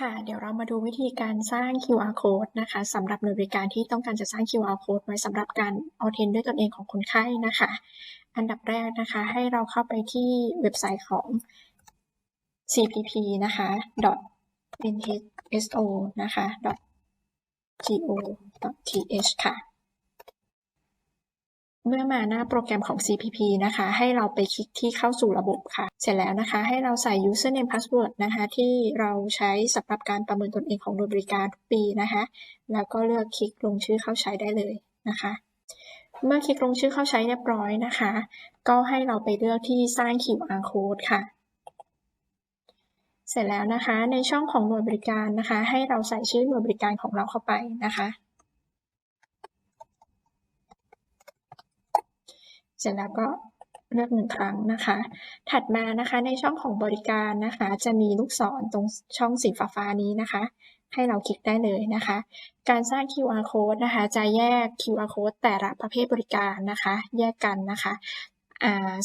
ค่ะเดี๋ยวเรามาดูวิธีการสร้าง QR code นะคะสำหรับหน่วยบริการที่ต้องการจะสร้าง QR code ไว้สำหรับการเอาเทนด้วยตนเองของคนไข้นะคะ อันดับแรกนะคะให้เราเข้าไปที่เว็บไซต์ของ cpp นะคะ nhso นะคะ go.th ค่ะ เมื่อมาหน้าโปรแกรมของ CPP นะคะ ให้เราไปคลิกที่เข้าสู่ระบบค่ะ เสร็จแล้วนะคะ ให้เราใส่ username password นะคะ ที่เราใช้สำหรับการประเมินตนเองของหน่วยบริการทุกปีนะคะ แล้วก็เลือกคลิกลงชื่อเข้าใช้ได้เลยนะคะ เมื่อคลิกลงชื่อเข้าใช้เรียบร้อยนะคะ ก็ให้เราไปเลือกที่สร้าง QR code ค่ะ เสร็จแล้วนะคะ ในช่องของหน่วยบริการนะคะ ให้เราใส่ชื่อหน่วยบริการของเราเข้าไปนะคะ เสร็จแล้วก็เลือกหนึ่งครั้งนะคะ ถัดมานะคะในช่องของบริการนะคะ จะมีลูกศรตรงช่องสีฟ้าๆนี้นะคะ ให้เราคลิกได้เลยนะคะ การสร้าง QR code นะคะ จะแยก QR code แต่ละประเภทบริการนะคะ แยกกันนะคะ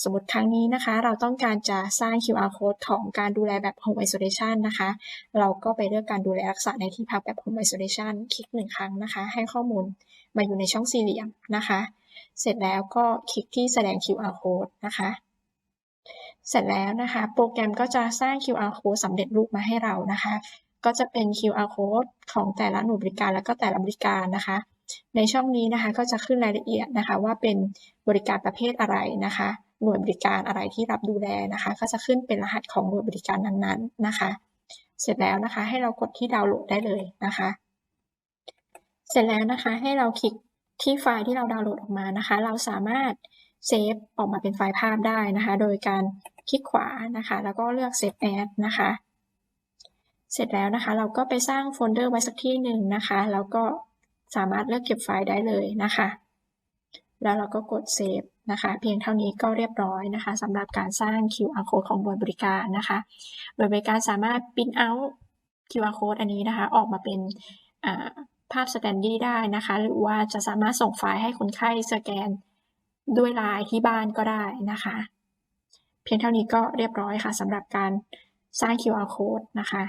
สมมติครั้งนี้นะคะ เราต้องการจะสร้าง QR code ของการดูแลแบบ Home Isolation นะคะ เราก็ไปเลือกการดูแลรักษาในที่พักแบบ Home Isolation คลิกหนึ่งครั้งนะคะ ให้ข้อมูลมาอยู่ในช่องสี่เหลี่ยมนะคะ เสร็จแล้วก็คลิกที่แสดง QR code นะคะ เสร็จแล้วนะคะ โปรแกรมก็จะสร้าง QR code สำเร็จรูปมาให้เรานะคะ ก็จะเป็น QR code ของแต่ละหน่วยบริการแล้วก็แต่ละบริการนะคะ ในช่องนี้นะคะก็จะขึ้นรายละเอียดนะคะ ว่าเป็นบริการประเภทอะไรนะคะ หน่วยบริการอะไรที่รับดูแลนะคะ ก็จะขึ้นเป็นรหัสของหน่วยบริการนั้นๆนะคะ เสร็จแล้วนะคะ ให้เรากดที่ดาวน์โหลดได้เลยนะคะ เสร็จแล้วนะคะให้เราคลิก ที่ไฟล์ที่เราดาวน์โหลดออกมานะคะ เราสามารถเซฟออกมาเป็นไฟล์ภาพได้นะคะ โดยการคลิกขวานะคะ แล้วก็เลือก Save As นะคะ เสร็จแล้วนะคะ เราก็ไปสร้างโฟลเดอร์ไว้สักที่หนึ่งนะคะ แล้วก็สามารถเลือกเก็บไฟล์ได้เลยนะคะ แล้วเราก็กดเซฟนะคะ เพียงเท่านี้ก็เรียบร้อยนะคะสำหรับการสร้าง QR code ของบริการนะคะบริการสามารถ print out QR code อันนี้นะคะ ออกมาเป็น ภาพสแตนดี้ได้นะคะ หรือว่าจะสามารถส่งไฟล์ให้คนไข้สแกนด้วยไลน์ที่บ้านก็ได้นะคะ เพียงเท่านี้ก็เรียบร้อยค่ะสำหรับการสร้าง QR code นะคะ